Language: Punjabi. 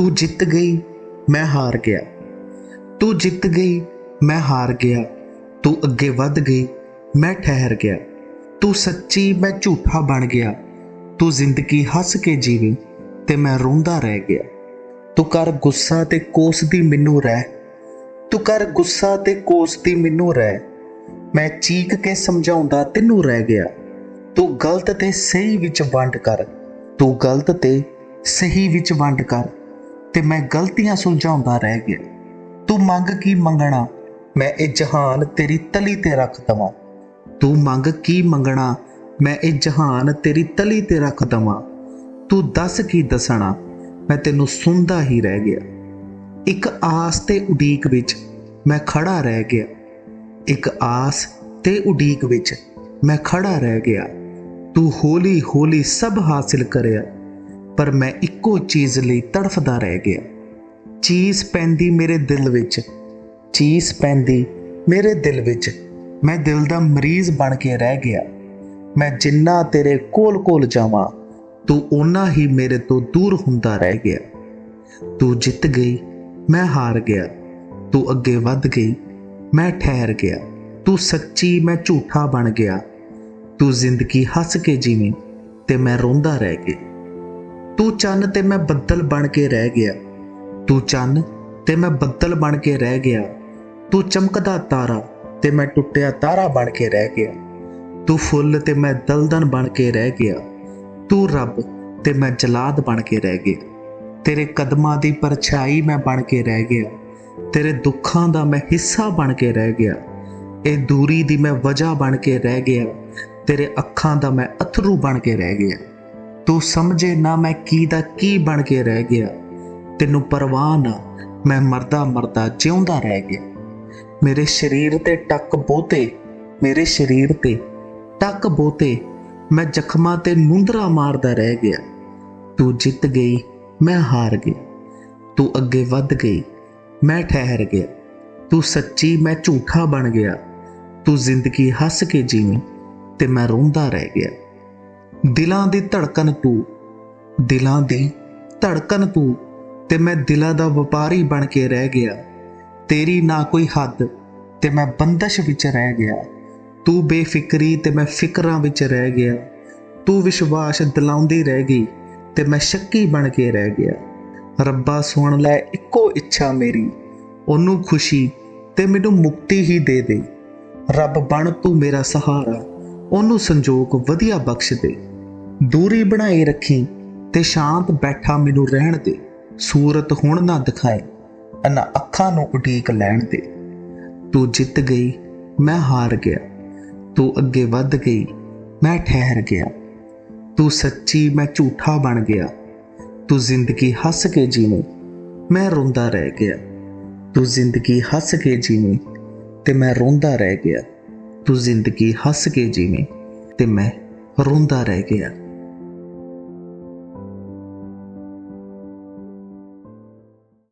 ਤੂੰ ਜਿੱਤ ਗਈ, ਮੈਂ ਹਾਰ ਗਿਆ। ਤੂੰ ਜਿੱਤ ਗਈ, ਮੈਂ ਹਾਰ ਗਿਆ। ਤੂੰ ਅੱਗੇ ਵੱਧ ਗਈ, ਮੈਂ ਠਹਿਰ ਗਿਆ। ਤੂੰ ਸੱਚੀ ਮੈਂ ਝੂਠਾ ਬਣ ਗਿਆ। ਤੂੰ ਜ਼ਿੰਦਗੀ ਹੱਸ ਕੇ ਜੀਵੀ ਤੇ ਮੈਂ ਰੋਂਦਾ ਰਹਿ ਗਿਆ। ਤੂੰ ਕਰ ਗੁੱਸਾ ਤੇ ਕੋਸਦੀ ਮੈਨੂੰ ਰਹਿ। ਤੂੰ ਕਰ ਗੁੱਸਾ ਤੇ ਕੋਸਦੀ ਮੈਨੂੰ ਰਹਿ। ਮੈਂ ਚੀਕ ਕੇ ਸਮਝਾਉਂਦਾ ਤੈਨੂੰ ਰਹਿ ਗਿਆ। ਤੂੰ ਗਲਤ ਤੇ ਸਹੀ ਵਿੱਚ ਵੰਡ ਕਰ। ਤੂੰ ਗਲਤ ਤੇ ਸਹੀ ਵਿੱਚ ਵੰਡ ਕਰ। ਤੇ ਮੈਂ ਗਲਤੀਆਂ ਸੁਲਝਾਉਂਦਾ ਰਹਿ ਗਿਆ। ਤੂੰ ਮੰਗ ਕੀ ਮੰਗਣਾ? ਮੈਂ ਇਹ ਜਹਾਨ ਤੇਰੀ ਤਲੀ ਤੇ ਰੱਖ ਦਵਾਂ। ਤੂੰ ਮੰਗ ਕੀ ਮੰਗਣਾ? ਮੈਂ ਇਹ ਜਹਾਨ ਤੇਰੀ ਤਲੀ ਤੇ ਰੱਖ ਦਵਾਂ। ਤੂੰ ਦੱਸ ਕੀ ਦੱਸਣਾ? ਮੈਂ ਤੈਨੂੰ ਸੁਣਦਾ ਹੀ ਰਹਿ ਗਿਆ। ਇੱਕ ਆਸ ਤੇ ਉਡੀਕ ਵਿੱਚ ਮੈਂ ਖੜਾ ਰਹਿ ਗਿਆ। ਇੱਕ ਆਸ ਤੇ ਉਡੀਕ ਵਿੱਚ ਮੈਂ ਖੜਾ ਰਹਿ ਗਿਆ। ਤੂੰ ਹੌਲੀ ਹੌਲੀ ਸਭ ਹਾਸਿਲ ਕਰਿਆ। ਪਰ ਮੈਂ ਇੱਕੋ ਚੀਜ਼ ਲਈ ਤੜਫਦਾ ਰਹਿ ਗਿਆ। ਚੀਜ਼ ਪੈਂਦੀ ਮੇਰੇ ਦਿਲ ਵਿੱਚ। ਚੀਜ਼ ਪੈਂਦੀ ਮੇਰੇ ਦਿਲ ਵਿੱਚ। ਮੈਂ ਦਿਲ ਦਾ ਮਰੀਜ਼ ਬਣ ਕੇ ਰਹਿ ਗਿਆ। ਮੈਂ ਜਿੰਨਾ ਤੇਰੇ ਕੋਲ ਕੋਲ ਜਾਵਾਂ, ਤੂੰ ਓਨਾ ਹੀ ਮੇਰੇ ਤੋਂ ਦੂਰ ਹੁੰਦਾ ਰਹਿ ਗਿਆ। ਤੂੰ ਜਿੱਤ ਗਈ, ਮੈਂ ਹਾਰ ਗਿਆ। ਤੂੰ ਅੱਗੇ ਵੱਧ ਗਈ, ਮੈਂ ਠਹਿਰ ਗਿਆ। ਤੂੰ ਸੱਚੀ ਮੈਂ ਝੂਠਾ ਬਣ ਗਿਆ। ਤੂੰ ਜ਼ਿੰਦਗੀ ਹੱਸ ਕੇ ਜੀਵੀਂ ਤੇ ਮੈਂ ਰੋਂਦਾ ਰਹਿ ਗਿਆ। ਤੂੰ ਚੰਨ ਤੇ ਮੈਂ ਬੱਦਲ ਬਣ ਕੇ ਰਹਿ ਗਿਆ। ਤੂੰ ਚੰਨ ਤੇ ਮੈਂ ਬੱਦਲ ਬਣ ਕੇ ਰਹਿ ਗਿਆ। ਤੂੰ ਚਮਕਦਾ ਤਾਰਾ ਤੇ ਮੈਂ ਟੁੱਟਿਆ ਤਾਰਾ ਬਣ ਕੇ ਰਹਿ ਗਿਆ। ਤੂੰ ਫੁੱਲ ਤੇ ਮੈਂ ਦਲਦਨ ਬਣ ਕੇ ਰਹਿ ਗਿਆ। ਤੂੰ ਰੱਬ ਤੇ ਮੈਂ ਜਲਾਦ ਬਣ ਕੇ ਰਹਿ ਗਿਆ। ਤੇਰੇ ਕਦਮਾਂ ਦੀ ਪਰਛਾਈ ਮੈਂ ਬਣ ਕੇ ਰਹਿ ਗਿਆ। ਤੇਰੇ ਦੁੱਖਾਂ ਦਾ ਮੈਂ ਹਿੱਸਾ ਬਣ ਕੇ ਰਹਿ ਗਿਆ। ਇਹ ਦੂਰੀ ਦੀ ਮੈਂ ਵਜ੍ਹਾ ਬਣ ਕੇ ਰਹਿ ਗਿਆ। ਤੇਰੇ ਅੱਖਾਂ ਦਾ ਮੈਂ ਅਥਰੂ ਬਣ ਕੇ ਰਹਿ ਗਿਆ। ਤੂੰ ਸਮਝੇ ਨਾ ਮੈਂ ਕੀ ਦਾ ਕੀ ਬਣ ਕੇ ਰਹਿ ਗਿਆ। ਤੈਨੂੰ ਪਰਵਾਹ ਨਾ, ਮੈਂ ਮਰਦਾ ਮਰਦਾ ਜਿਉਂਦਾ ਰਹਿ ਗਿਆ। ਮੇਰੇ ਸਰੀਰ ਤੇ ਟੱਕ ਬੋਤੇ ਮੇਰੇ ਸਰੀਰ ਤੇ ਟੱਕ ਬੋਤੇ ਮੈਂ ਜ਼ਖਮਾਂ ਤੇ ਮੁੰਦਰਾ ਮਾਰਦਾ ਰਹਿ ਗਿਆ। ਤੂੰ ਜਿੱਤ ਗਈ, ਮੈਂ ਹਾਰ ਗਿਆ। ਤੂੰ ਅੱਗੇ ਵੱਧ ਗਈ, ਮੈਂ ਠਹਿਰ ਗਿਆ। ਤੂੰ ਸੱਚੀ ਮੈਂ ਝੂਠਾ ਬਣ ਗਿਆ। ਤੂੰ ਜ਼ਿੰਦਗੀ ਹੱਸ ਕੇ ਜੀਵੀਂ ਤੇ ਮੈਂ ਰੋਂਦਾ ਰਹਿ ਗਿਆ। ਦਿਲਾਂ ਦੀ ਧੜਕਨ ਤੂੰ, ਦਿਲਾਂ ਦੀ ਧੜਕਨ ਤੂੰ, ਤੇ ਮੈਂ ਦਿਲਾਂ ਦਾ ਵਪਾਰੀ ਬਣ ਕੇ ਰਹਿ ਗਿਆ। ਤੇਰੀ ਨਾ ਕੋਈ ਹੱਦ, ਤੇ ਮੈਂ ਬੰਦਸ਼ ਵਿੱਚ ਰਹਿ ਗਿਆ। ਤੂੰ ਬੇਫਿਕਰੀ, ਤੇ ਮੈਂ ਫਿਕਰਾਂ ਵਿੱਚ ਰਹਿ ਗਿਆ। ਤੂੰ ਵਿਸ਼ਵਾਸ ਦਿਲਾਉਂਦੀ ਰਹਿ ਗਈ, ਤੇ ਮੈਂ ਸ਼ੱਕੀ ਬਣ ਕੇ ਰਹਿ ਗਿਆ। ਰੱਬਾ ਸੁਣ ਲੈ, ਇੱਕੋ ਇੱਛਾ ਮੇਰੀ, ਉਹਨੂੰ ਖੁਸ਼ੀ, ਤੇ ਮੈਨੂੰ ਮੁਕਤੀ ਹੀ ਦੇ ਦੇ। ਰੱਬ ਬਣ ਤੂੰ ਮੇਰਾ ਸਹਾਰਾ, ਉਹਨੂੰ ਸੰਜੋਗ ਵਧੀਆ ਬਖਸ਼ ਦੇ। ਦੂਰੀ ਬਣਾਈ ਰੱਖੀ ਤੇ ਸ਼ਾਂਤ ਬੈਠਾ ਮੈਨੂੰ ਰਹਿਣ ਦੇ। ਸੂਰਤ ਹੁਣ ਨਾ ਦਿਖਾਏ, ਇਹਨਾਂ ਅੱਖਾਂ ਨੂੰ ਉਡੀਕ ਲੈਣ ਦੇ। ਤੂੰ ਜਿੱਤ ਗਈ, ਮੈਂ ਹਾਰ ਗਿਆ। ਤੂੰ ਅੱਗੇ ਵੱਧ ਗਈ, ਮੈਂ ਠਹਿਰ ਗਿਆ। ਤੂੰ ਸੱਚੀ ਮੈਂ ਝੂਠਾ ਬਣ ਗਿਆ। ਤੂੰ ਜ਼ਿੰਦਗੀ ਹੱਸ ਕੇ ਜੀਵੇਂ, ਮੈਂ ਰੋਂਦਾ ਰਹਿ ਗਿਆ। ਤੂੰ ਜ਼ਿੰਦਗੀ ਹੱਸ ਕੇ ਜੀਵੇਂ ਤੇ ਮੈਂ ਰੋਂਦਾ ਰਹਿ ਗਿਆ। ਤੂੰ ਜ਼ਿੰਦਗੀ ਹੱਸ ਕੇ ਜੀਵੇਂ ਤੇ ਮੈਂ ਰੋਂਦਾ ਰਹਿ ਗਿਆ।